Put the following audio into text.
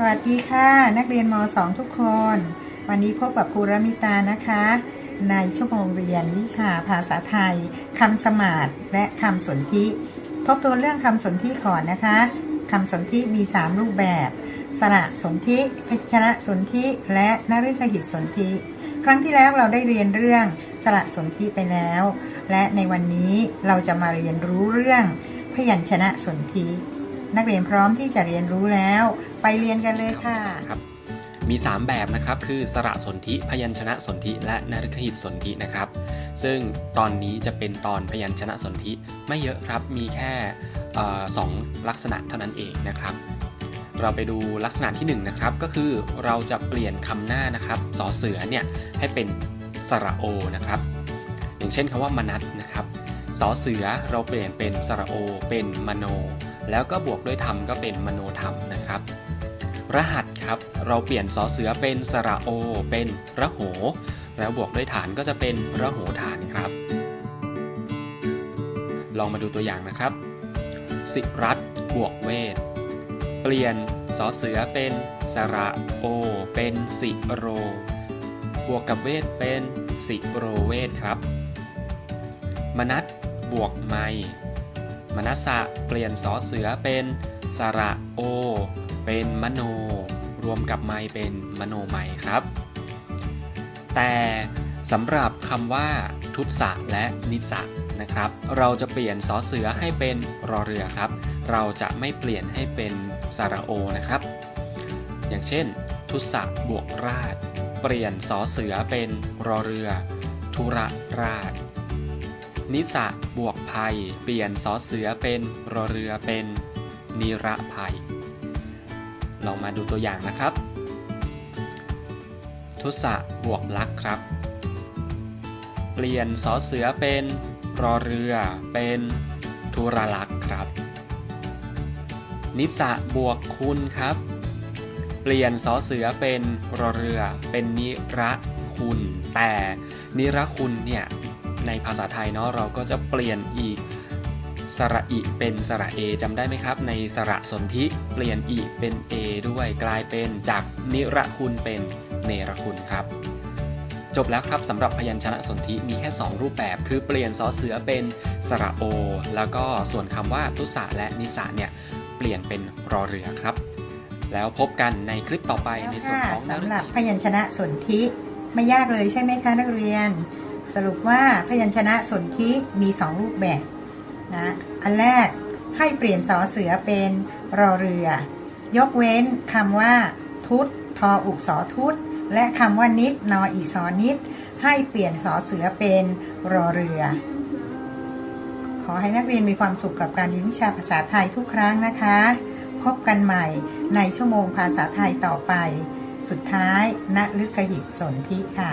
สวัสดีค่ะ นักเรียนม .2 ทุกคน วันนี้พบกับครูรมิตานะคะ ในชั่วโมงเรียนวิชาภาษาไทยคำสมาร์ทและคำสนธิทบทวนเรื่องคำสนธิก่อนนะคะคำสนธิมี 3 รูปแบบ สระสนธิพชนะสนธิและนฤคหิตสนธิครั้งที่แล้วเราได้เรียนเรื่องสระสนธิไปแล้ว และในวันนี้เราจะมาเรียนรู้เรื่องพยัญชนะสนธินักเรียนพร้อมที่จะเรียนรู้แล้ว ไปเรียนกันเลยค่ะครับมี 3 แบบนะครับ คือสระสนธิพยัญชนะสนธิและนฤคหิตสนธินะครับ ซึ่งตอนนี้จะเป็นตอนพยัญชนะสนธิไม่เยอะครับ มีแค่สองลักษณะเท่านั้นเองนะครับ เราไปดูลักษณะที่1นงนะครับ ก็คือเราจะเปลี่ยนคำหน้านะครับสอเสือเนี่ยให้เป็นสระโอนะครับ อย่างเช่นคำว่ามนัดนะครับสอเสือเราเปลี่ยนเป็นสระโอเป็นมโน แล้วก็บวกด้วยธรรมก็เป็นมโนธรรมนะครับ รหัสครับเราเปลี่ยนสอเสือเป็นสระโอ เป็นระโห แล้วบวกด้วยฐานก็จะเป็นระโหฐานครับ ลองมาดูตัวอย่างนะครับ สิรัตบวกเวท เปลี่ยนสอเสือเป็นสระโอ เป็นสิโร บวกกับเวทเป็นสิโรเวทครับ มนัสบวกไม มนัสสะเปลี่ยนสอเสือเป็นสระโอ เป็นมโน รวมกับไมเป็นมโนไมครับ แต่สำหรับคำว่าทุตสะและนิสะนะครับ เราจะเปลี่ยนสอเสือให้เป็นรอเรือครับ เราจะไม่เปลี่ยนให้เป็นสระโอนะครับ อย่างเช่น ทุสะบวกราช เปลี่ยนสอเสือเป็นรอเรือ ธุระราช นิสะบวกภัย เปลี่ยนสอเสือเป็นรอเรือเป็น นิระภัย ลองมาดูตัวอย่างนะครับ ทุสะบวกลักครับ เปลี่ยนสอเสือเป็นรอเรือเป็นทุรลักษ์ครับ นิสะบวกคุณครับ เปลี่ยนสอเสือเป็นรอเรือเป็นนิระคุณ แต่นิระคุณเนี่ย ในภาษาไทยเนาะเราก็จะเปลี่ยนอีกสระอิเป็นสระเอจำได้ไหมครับ ในสระสนธิเปลี่ยนอิเป็น A ด้วยกลายเป็นจากนิระคุณเป็นเนรคุณครับ จบแล้วครับสำหรับพยัญชนะสนธิมีแค่ 2 รูปแบบ คือเปลี่ยนสอเสือเป็นสระโอ แล้วก็ส่วนคำว่าทุสะและนิสะเนี่ยเปลี่ยนเป็นรอเรือครับ แล้วพบกันในคลิปต่อไปในส่วนของนสำหรับพยัญชนะสนธิไม่ยากเลยใช่ไหมคะนักเรียน สรุปว่าพยัญชนะสนธิมี2รูปแบบนะอันแรกให้เปลี่ยนสอเสือเป็นรอเรือ ยกเว้นคำว่า ทุตทออุกสอทุตและคำว่านิดนออีสอนิด ให้เปลี่ยนสอเสือเป็นรอเรือ ขอให้นักเรียนมีความสุขกับการเรียนวิชาภาษาไทยทุกครั้งนะคะ พบกันใหม่ในชั่วโมงภาษาไทยต่อไป สุดท้ายณฤคหิตสนธิค่ะ